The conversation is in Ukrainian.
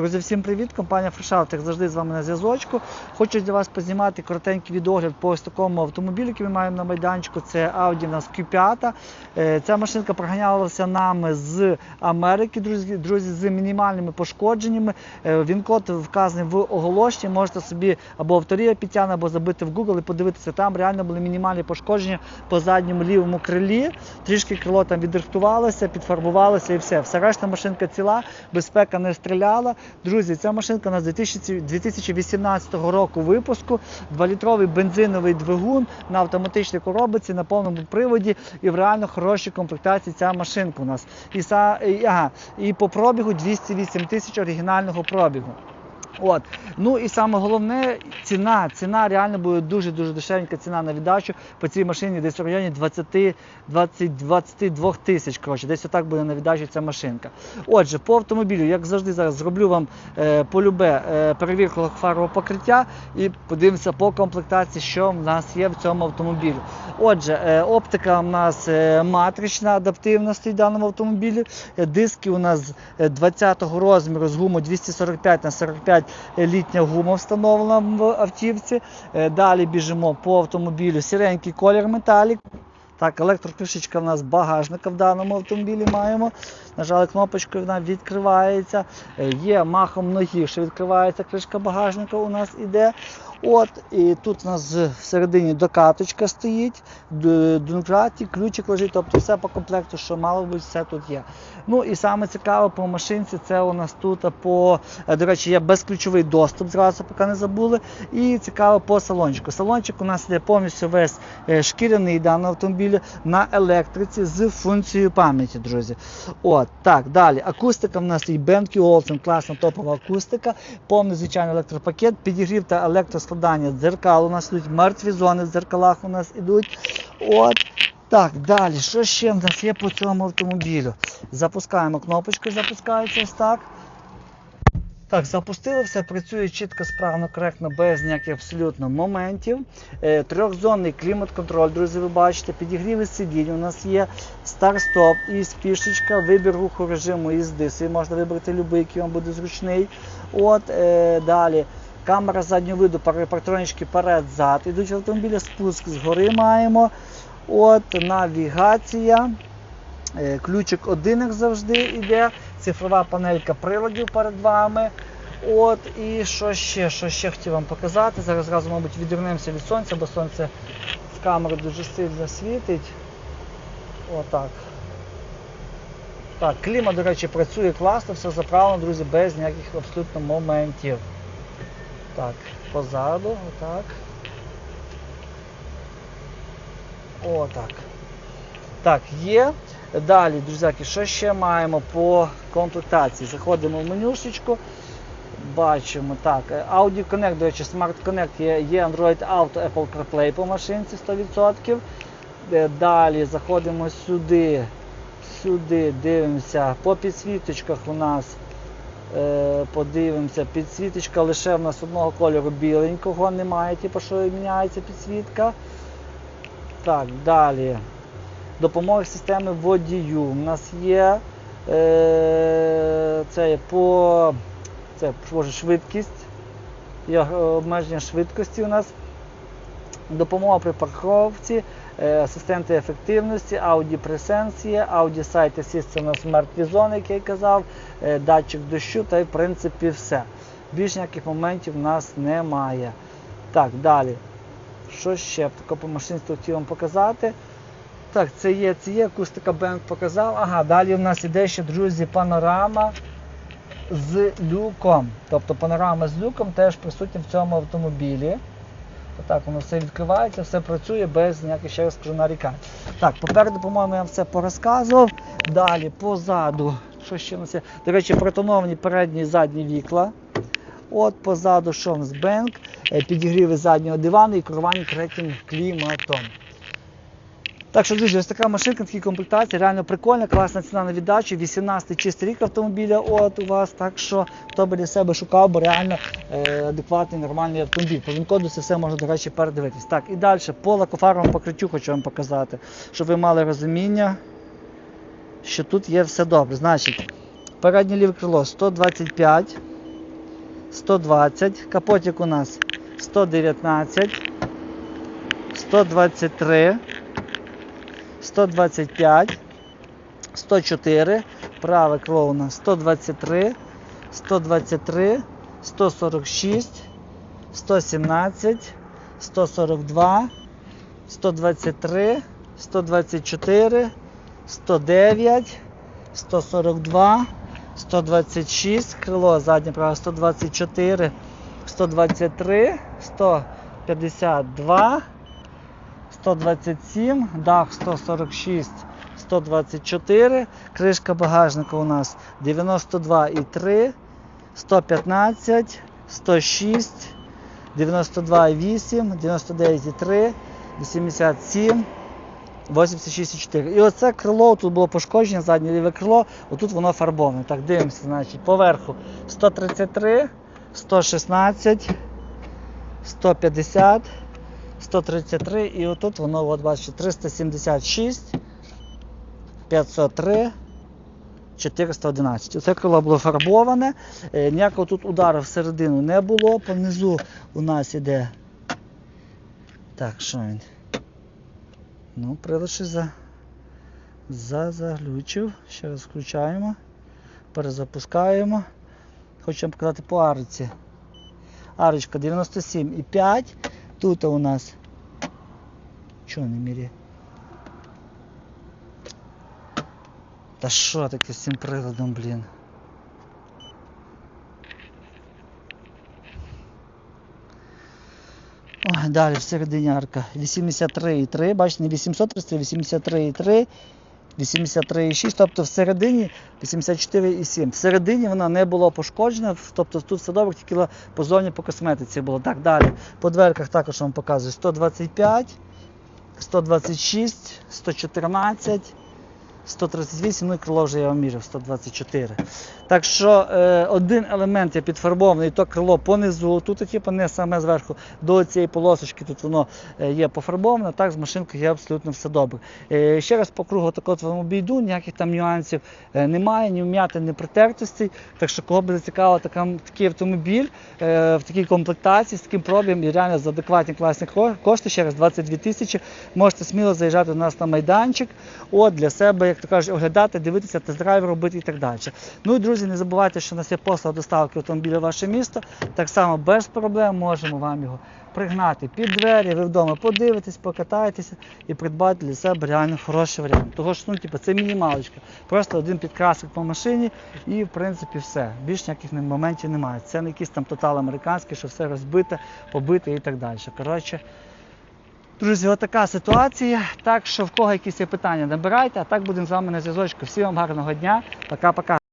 Друзі, всім привіт! Компанія FreshOut, як завжди з вами на зв'язочку. Хочу для вас познімати коротенький відогляд по ось такому автомобілю, який ми маємо на майданчику. Це Audi у нас Q5. Е, Ця машинка проганялася нами з Америки, друзі, друзі, з мінімальними пошкодженнями. Е, Він код вказаний в оголошенні. Можете собі або авторія підтягне, або забити в Google і подивитися. Там реально були мінімальні пошкодження по задньому лівому крилі. Трішки крило там відрихтувалося, підфарбувалося і все. Все решта машинка ціла, безпека не стріляла. Друзі, ця машинка у нас 2018 року випуску. 2-літровий бензиновий двигун на автоматичній коробиці на повному приводі і в реально хорошій комплектації ця машинка у нас. І, ага, і по пробігу 208 тисяч оригінального пробігу. От. Ну і саме головне ціна. Ціна реально буде дуже-дуже дешевенька ціна на віддачу по цій машині десь в районі 20, 20 22 тисяч. Коротше, десь отак буде на віддачу ця машинка. Отже, по автомобілю, як завжди, зараз зроблю вам е, полюбе е, перевірку лакофарового покриття і подивимося по комплектації, що в нас є в цьому автомобілі. Отже, е, оптика у нас е, матрична, адаптивна стоїть в даному автомобілі. Е, Диски у нас 20-го розміру з гуму 245 на 45 літня гума встановлена в автівці. Е, Далі біжимо по автомобілю. Сіренький колір металік. Так, електрокришечка в нас багажника в даному автомобілі маємо. Нажали кнопочкою, вона відкривається. Е, Є махом ноги, що відкривається кришка багажника у нас іде. От, і тут у нас всередині докаточка стоїть, донкраті, ключик лежить, тобто все по комплекту, що мало бути, все тут є. Ну і саме цікаве по машинці, це у нас тут по, е, до речі, є безключовий доступ, зразу поки не забули. І цікаво по салончику. Салончик у нас йде повністю весь е, шкіряний даного автомобіля на електриці з функцією пам'яті, друзі. От, так, далі. Акустика в нас і BenQ Olsen, класна топова акустика, повний звичайний електропакет, підігрів та електроскладання дзеркал. У нас йдуть мертві зони в дзеркалах у нас ідуть. От. Так, далі, що ще в нас є по цьому автомобілю? Запускаємо кнопочку, запускається ось так. Так, запустили все, працює чітко, справно, коректно, без ніяких абсолютно моментів. Е, трьохзонний клімат-контроль, друзі, ви бачите, підігріви сидінь. У нас є старт-стоп і спішечка, вибір руху режиму їзди. Собі можна вибрати будь-який, який вам буде зручний. От, е, далі. Камера заднього виду, пар- партронички перед-зад. Ідуть в автомобілі, спуск згори маємо. От, навігація. Е, Ключик один, як завжди, йде. Цифрова панелька приладів перед вами. От, і що ще, що ще хотів вам показати. Зараз зразу, мабуть, відвернемося від сонця, бо сонце в камеру дуже сильно світить. Отак. Так, клімат, до речі, працює класно, все заправлено, друзі, без ніяких абсолютно моментів. Так, позаду, отак. Отак. Так, є. Далі, друзяки, що ще маємо по комплектації? Заходимо в менюшечку. Бачимо так. Audi Connect, до речі, Smart Connect є, є Android Auto, Apple CarPlay по машинці 100%. Е, Далі заходимо сюди. Сюди дивимося. По підсвіточках у нас е, подивимося. Підсвіточка лише в нас одного кольору біленького немає, типу, що міняється підсвітка. Так, далі. Допомога системи водію. У нас є е, це по це боже, швидкість. Є е, обмеження швидкості у нас. Допомога при парковці, е, асистенти ефективності, Audi Presence є, Audi це у нас мертві зони, як я казав, е, датчик дощу та й в принципі все. Більш ніяких моментів у нас немає. Так, далі. Що ще таке по машинству хотів вам показати? Так, це є, це є акустика Бенк показав. Ага, далі в нас іде ще, друзі, панорама з люком. Тобто панорама з люком теж присутня в цьому автомобілі. Отак воно все відкривається, все працює без ніяких, ще раз скажу, нарікань. Так, попереду, по-моєму, я все порозказував. Далі, позаду. Що ще у нас є? До речі, протоновані передні і задні вікла. От позаду що в нас бенк, е, підігріви заднього дивану і керування третім кліматом. Так що, друзі, ось така машинка, такі комплектації, реально прикольна, класна ціна на віддачу, 18 чистий рік автомобіля от у вас. Так що хто би для себе шукав, бо реально е, адекватний, нормальний автомобіль. По він-коду це все можна, до речі, передивитись. Так, і далі по лакофаровому покриттю хочу вам показати, щоб ви мали розуміння, що тут є все добре. Значить, переднє ліве крило 125 120, капотик у нас 119, 123, 125, 104, праве нас 123, 123, 146, 117, 142, 123, 124, 109, 142, 126, крило заднє право 124, 123, 152, 127, дах 146, 124, кришка багажника у нас 92,3, 115, 106, 92,8, 99,3, 87, 86,4. І оце крило, тут було пошкодження, заднє ліве крило, отут воно фарбоване. Так, дивимося, значить, поверху 133, 116, 150, 133 і отут воно, от бачите, 376, 503, 411. Оце крило було фарбоване, е, ніякого тут удару всередину не було. Понизу у нас іде. Так, що він? Ну, прилад за... за заглючив. Ще раз включаємо. Перезапускаємо. Вам показати по ариці. Арочка 97,5. Тут у нас. Чого не міряє? Та що таке з цим приладом, блін? Далі всередині арка 83,3, бачите, не 833, 83,3, 83,6, тобто всередині 84,7. Всередині вона не була пошкоджена, тобто тут все добре, тільки позовні по косметиці було. Так, далі. По дверках також вам показую 125, 126, 114. 138, ну і крило вже я вам міряв, 124. Так що е, один елемент є підфарбований, то крило понизу, тут типу, не саме зверху, до цієї полосочки тут воно е, є пофарбоване, так з машинкою є абсолютно все добре. Е, ще раз по кругу так от вам обійду, ніяких там нюансів е, немає, ні вм'яти, ні притертостей. Так що кого цікаво така, такий автомобіль е, в такій комплектації, з таким пробігом і реально за адекватні класні кошти, ще раз 22 тисячі, можете сміло заїжджати до нас на майданчик, от для себе, як то кажуть, оглядати, дивитися, тест-драйв робити і так далі. Ну і друзі, не забувайте, що у нас є послуга доставки автомобіля в ваше місто. Так само без проблем можемо вам його пригнати під двері, ви вдома подивитесь, покатаєтеся і придбати для себе реально хороший варіант. Того що ну, типу, це мінімалочка. Просто один підкрасик по машині і в принципі все. Більш ніяких моментів немає. Це не якийсь там тотал американський, що все розбите, побите і так далі. Коротше, Друзі, отака ситуація. Так що в кого якісь є питання, набирайте, а так будемо з вами на зв'язочку. Всім вам гарного дня. Пока-пока.